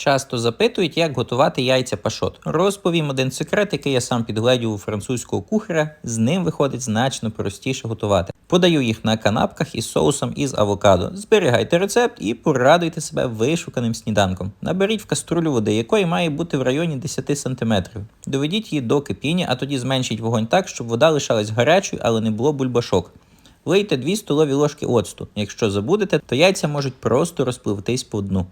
Часто запитують, як готувати яйця пашот. Розповім один секрет, який я сам підгледів у французького кухаря. З ним виходить значно простіше готувати. Подаю їх на канапках із соусом із авокадо. Зберігайте рецепт і порадуйте себе вишуканим сніданком. Наберіть в каструлю води, якої має бути в районі 10 см. Доведіть її до кипіння, а тоді зменшіть вогонь так, щоб вода лишалась гарячою, але не було бульбашок. Влийте 2 столові ложки оцту. Якщо забудете, то яйця можуть просто розпливтись по дну.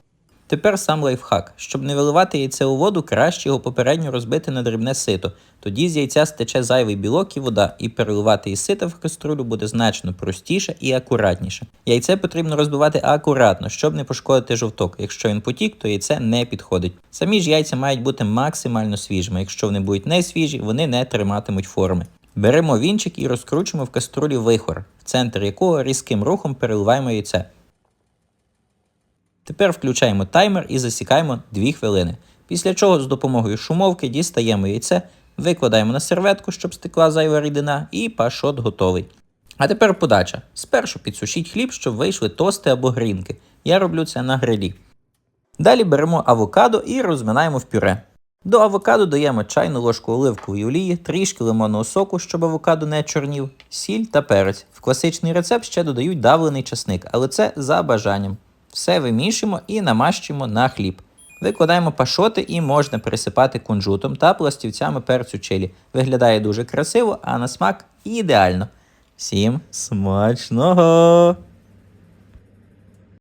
Тепер сам лайфхак. Щоб не виливати яйце у воду, краще його попередньо розбити на дрібне сито. Тоді з яйця стече зайвий білок і вода, і переливати із сита в каструлю буде значно простіше і акуратніше. Яйце потрібно розбивати акуратно, щоб не пошкодити жовток. Якщо він потік, то яйце не підходить. Самі ж яйця мають бути максимально свіжими. Якщо вони будуть не свіжі, вони не триматимуть форми. Беремо вінчик і розкручуємо в каструлі вихор, в центр якого різким рухом переливаємо яйце. Тепер включаємо таймер і засікаємо 2 хвилини. Після чого з допомогою шумовки дістаємо яйце, викладаємо на серветку, щоб стекла зайва рідина, і пашот готовий. А тепер подача. Спершу підсушіть хліб, щоб вийшли тости або грінки. Я роблю це на грилі. Далі беремо авокадо і розминаємо в пюре. До авокадо даємо чайну ложку оливкової олії, трішки лимонного соку, щоб авокадо не чорнів, сіль та перець. В класичний рецепт ще додають давлений часник, але це за бажанням. Все вимішуємо і намащуємо на хліб. Викладаємо пашоти і можна пересипати кунжутом та пластівцями перцю чилі. Виглядає дуже красиво, а на смак ідеально. Всім смачного!